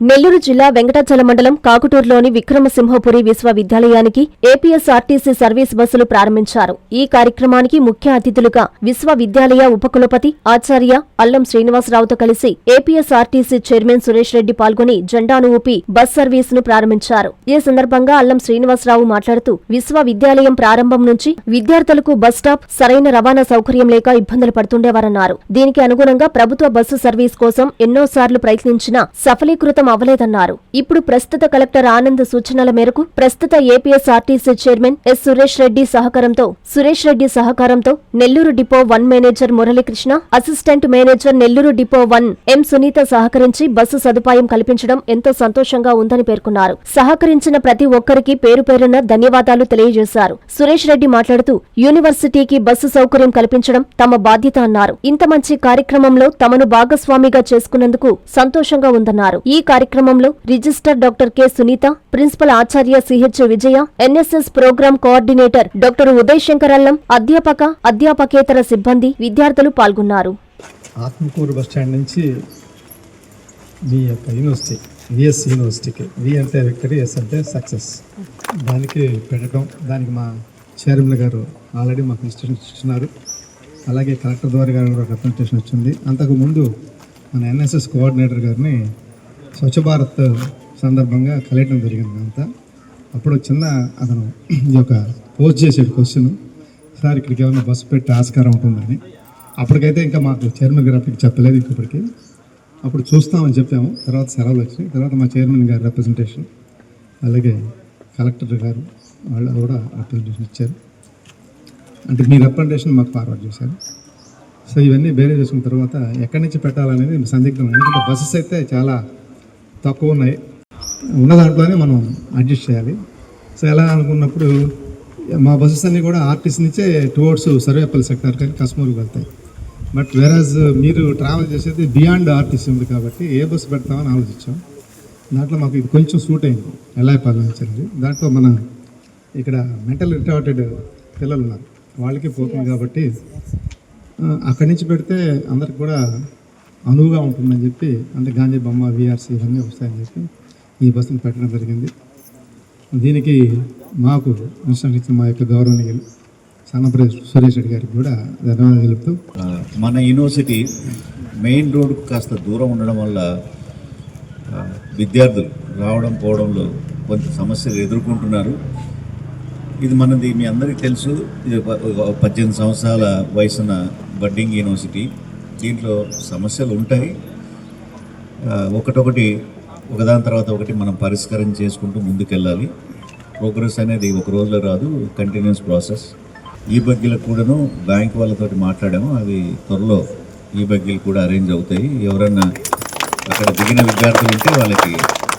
నెల్లూరు జిల్లా వెంకటాచల మండలం కాకుటూరులోని విక్రమసింహపురి విశ్వవిద్యాలయానికి ఏపీఎస్ఆర్టీసీ సర్వీస్ బస్సులు ప్రారంభించారు. ఈ కార్యక్రమానికి ముఖ్య అతిథులుగా విశ్వవిద్యాలయ ఉపకులపతి ఆచార్య అల్లం శ్రీనివాసరావుతో కలిసి ఏపీఎస్ఆర్టీసీ చైర్మన్ సురేష్ రెడ్డి పాల్గొని జెండాను ఊపి బస్ సర్వీస్ను ప్రారంభించారు. ఈ సందర్భంగా అల్లం శ్రీనివాసరావు మాట్లాడుతూ విశ్వవిద్యాలయం ప్రారంభం నుంచి విద్యార్థులకు బస్ స్టాప్ సరైన రవాణా సౌకర్యం లేక ఇబ్బందులు పడుతుండేవారన్నారు. దీనికి అనుగుణంగా ప్రభుత్వ బస్సు సర్వీస్ కోసం ఎన్నోసార్లు ప్రయత్నించినా సఫలీకృతం అవ్వలేదన్నారు ఇప్పుడు ప్రస్తుత కలెక్టర్ ఆనంద్ సూచనల మేరకు ప్రస్తుత APSRTC chairman S Suresh Reddy సహకారంతో సురేష్ రెడ్డి సహకారంతో Nellore depot one manager Muralikrishna assistant manager Nellore depot one M Sunitha సహకరించి బస్సు సదుపాయం కల్పించడం ఎంతో సంతోషంగా ఉందని పేర్కొన్నారు. సహకరించిన ప్రతి ఒక్కరికి పేరు పేరున ధన్యవాదాలు తెలియజేశారు. సురేష్ రెడ్డి మాట్లాడుతూ యూనివర్సిటీకి బస్సు సౌకర్యం కల్పించడం తమ బాధ్యత అన్నారు. ఇంత మంచి కార్యక్రమంలో తమను భాగస్వామిగా చేసుకున్నందుకు సంతోషంగా ఉందన్నారు. ఈ కార్యక్రమంలో register doctor K Sunitha principal ఆచార్య CH Vijaya NSS program coordinator doctor Uday Shankar Allam అధ్యాపక అధ్యాపకేతర సిబ్బంది విద్యార్థులు పాల్గొన్నారు. ఆత్మకూరు బస్ స్టాండ్ నుంచి మీ యొక్క యూనివర్సిటీ విఎస్ యూనివర్సిటీకి వి అంటే విక్టరీ ఎస్ అంటే సక్సెస్. దానికి పెట్టడం దానికి మా చైర్మన్ గారు ఆల్రెడీ మాకు ఇన్స్ట్రక్షన్స్ ఇస్తున్నారు అలాగే కలెక్టర్ ద్వారా గారు కూడా రిప్రజెంటేషన్ వచ్చింది. అంతకుముందు మన ఎన్ఎస్ఎస్ కోఆర్డినేటర్ గారిని స్వచ్ఛ భారత్ సందర్భంగా కలియటం జరిగింది అంతా. అప్పుడు చిన్న అతను ఈ యొక్క పోస్ట్ చేసాడు క్వశ్చన్. సార్ ఇక్కడికి ఏమైనా బస్సు పెట్టి ఆస్కారం ఉంటుందని. అప్పటికైతే ఇంకా మాకు చైర్మన్ గారు అప్పటికి చెప్పలేదు ఇప్పటికి. అప్పుడు చూస్తామని చెప్పాము. తర్వాత సెలవులు వచ్చినాయి. తర్వాత మా చైర్మన్ గారి రిప్రజెంటేషన్ అలాగే కలెక్టర్ గారు వాళ్ళు కూడా రిప్రజెంటేషన్ ఇచ్చారు. అంటే మీ రిప్రజెంటేషన్ మాకు ఫార్వర్డ్ చేశారు. సో ఇవన్నీ బేరే చేసుకున్న తర్వాత ఎక్కడి నుంచి పెట్టాలనేది సందిగ్ధం. ఎందుకంటే బస్సెస్ అయితే చాలా తక్కువ ఉన్నాయి. ఉన్న దాంట్లోనే మనం అడ్జస్ట్ చేయాలి. సో ఎలా అనుకున్నప్పుడు మా బస్సెస్ అన్నీ కూడా ఆర్టీసీ నుంచే టువర్డ్స్ సర్వేపల్లి సెక్టర్ కానీ కశ్మూర్కి వెళ్తాయి. బట్ వేరాజ్ మీరు ట్రావెల్ చేసేది బియాండ్ ఆర్టీసీ ఉంది కాబట్టి ఏ బస్సు పెడతామని ఆలోచించాం. దాంట్లో మాకు ఇది కొంచెం సూట్ అయింది. ఎల్లాయిపాలెం నుంచి దాంట్లో మన ఇక్కడ మెంటల్ రిటార్టెడ్ పిల్లలు ఉన్నారు. వాళ్ళకి పోతుంది కాబట్టి అక్కడి నుంచి పెడితే అందరికి కూడా అనువుగా ఉంటుందని చెప్పి అంటే గాంధీ బొమ్మ విఆర్సీ ఇవన్నీ వస్తాయని చెప్పి ఈ బస్సును పెట్టడం జరిగింది. దీనికి మాకు ఇన్స్ట్రక్షన్ మా యొక్క గౌరవనీయులు సన్నప్రదేశ్ సురేష్ రెడ్డి గారికి కూడా ధన్యవాదాలు తెలుపుతూ మన యూనివర్సిటీ మెయిన్ రోడ్ కాస్త దూరం ఉండడం వల్ల విద్యార్థులు రావడం పోవడంలో కొంత సమస్యలు ఎదుర్కొంటున్నారు. ఇది మనది మీ అందరికీ తెలుసు. ఇది ప- పద్దెనిమిది సంవత్సరాల వయసున్న బడ్డింగ్ యూనివర్సిటీ. దీంట్లో సమస్యలు ఉంటాయి ఒకటొకటి ఒకదాని తర్వాత ఒకటి మనం పరిష్కారం చేసుకుంటూ ముందుకెళ్ళాలి. ప్రోగ్రెస్ అనేది ఒక రోజులో రాదు కంటిన్యూస్ ప్రాసెస్. ఈ బగ్గీలకు కూడాను బ్యాంక్ వాళ్ళతో మాట్లాడాము అవి త్వరలో ఈ బగ్గీలు కూడా అరేంజ్ అవుతాయి. ఎవరన్నా అక్కడ దిగిన విద్యార్థులు ఉంటే వాళ్ళకి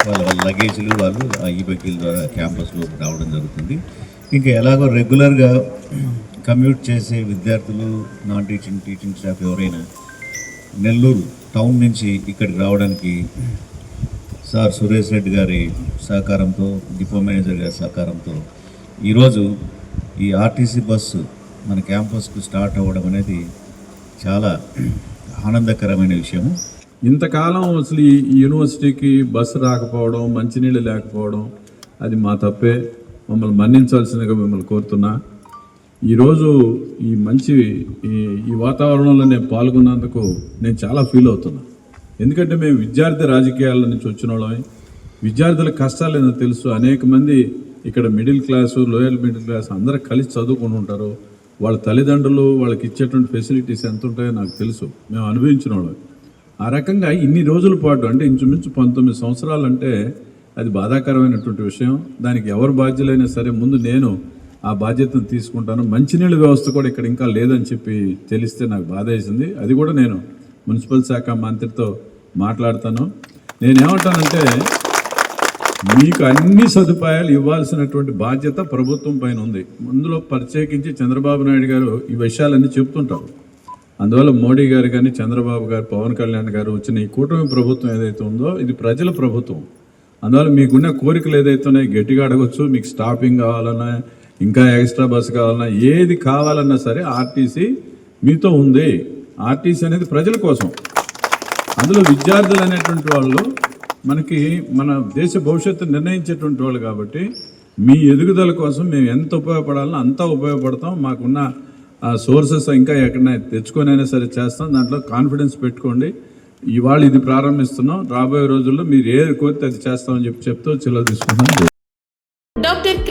వాళ్ళ వాళ్ళ లగేజీలు వాళ్ళు ఆ ఈ బగ్గీల ద్వారా క్యాంపస్లో రావడం జరుగుతుంది. ఇంకా ఎలాగో రెగ్యులర్గా కమ్యూట్ చేసే విద్యార్థులు నాన్ టీచింగ్ టీచింగ్ స్టాఫ్ ఎవరైనా నెల్లూరు టౌన్ నుంచి ఇక్కడికి రావడానికి సార్ సురేష్ రెడ్డి గారి సహకారంతో డిపో మేనేజర్ గారి సహకారంతో ఈరోజు ఈ ఆర్టీసీ బస్సు మన క్యాంపస్కు స్టార్ట్ అవ్వడం అనేది చాలా ఆనందకరమైన విషయము. ఇంతకాలం అసలు ఈ యూనివర్సిటీకి బస్సు రాకపోవడం మంచినీళ్ళు లేకపోవడం అది మా తప్పే. మమ్మల్ని మన్నించాల్సిందిగా మిమ్మల్ని కోరుతున్నా. ఈరోజు ఈ మంచి ఈ ఈ వాతావరణంలో నేను పాల్గొన్నందుకు నేను చాలా ఫీల్ అవుతున్నా. ఎందుకంటే మేము విద్యార్థి రాజకీయాల నుంచి వచ్చిన వాళ్ళమే. విద్యార్థుల కష్టాలు ఏదో తెలుసు. అనేక మంది ఇక్కడ middle class lower middle class అందరూ కలిసి చదువుకుని ఉంటారు. వాళ్ళ తల్లిదండ్రులు వాళ్ళకి ఇచ్చేటువంటి ఫెసిలిటీస్ ఎంత ఉంటాయో నాకు తెలుసు. మేము అనుభవించిన వాళ్ళం ఆ రకంగా ఇన్ని రోజుల పాటు అంటే ఇంచుమించు పంతొమ్మిది సంవత్సరాలు అంటే అది బాధాకరమైనటువంటి విషయం. దానికి ఎవరు బాధ్యులైనా సరే ముందు నేను ఆ బాధ్యతను తీసుకుంటాను. మంచినీళ్ళ వ్యవస్థ కూడా ఇక్కడ ఇంకా లేదని చెప్పి తెలిస్తే నాకు బాధ వేసింది. అది కూడా నేను మున్సిపల్ శాఖ మంత్రితో మాట్లాడతాను. నేనేమంటానంటే మీకు అన్ని సదుపాయాలు ఇవ్వాల్సినటువంటి బాధ్యత ప్రభుత్వం పైన ఉంది. అందులో ప్రత్యేకించి చంద్రబాబు నాయుడు గారు ఈ విషయాలన్నీ చెప్తుంటారు. అందువల్ల మోడీ గారు కానీ చంద్రబాబు గారు పవన్ కళ్యాణ్ గారు వచ్చిన ఈ కూటమి ప్రభుత్వం ఏదైతే ఉందో ఇది ప్రజల ప్రభుత్వం. అందువల్ల మీకున్న కోరికలు ఏదైతే ఉన్నాయో గట్టిగా అడగచ్చు. మీకు స్టాపింగ్ కావాలన్నా ఇంకా ఎక్స్ట్రా బస్సు కావాలన్నా ఏది కావాలన్నా సరే ఆర్టీసీ మీతో ఉంది. ఆర్టీసీ అనేది ప్రజల కోసం. అందులో విద్యార్థులు అనేటువంటి వాళ్ళు మనకి మన దేశ భవిష్యత్తు నిర్ణయించేటువంటి వాళ్ళు కాబట్టి మీ ఎదుగుదల కోసం మేము ఎంత ఉపయోగపడాలో అంత ఉపయోగపడతాం. మాకున్న సోర్సెస్ ఇంకా ఎక్కడైనా తెచ్చుకొనైనా సరే చేస్తాం. దాంట్లో కాన్ఫిడెన్స్ పెట్టుకోండి. ఇవాళ ఇది ప్రారంభిస్తున్నాం. రాబోయే రోజుల్లో మీరు ఏది కోరితే అది చేస్తామని చెప్పి చెప్తూ చిల్లర తీసుకుంటాం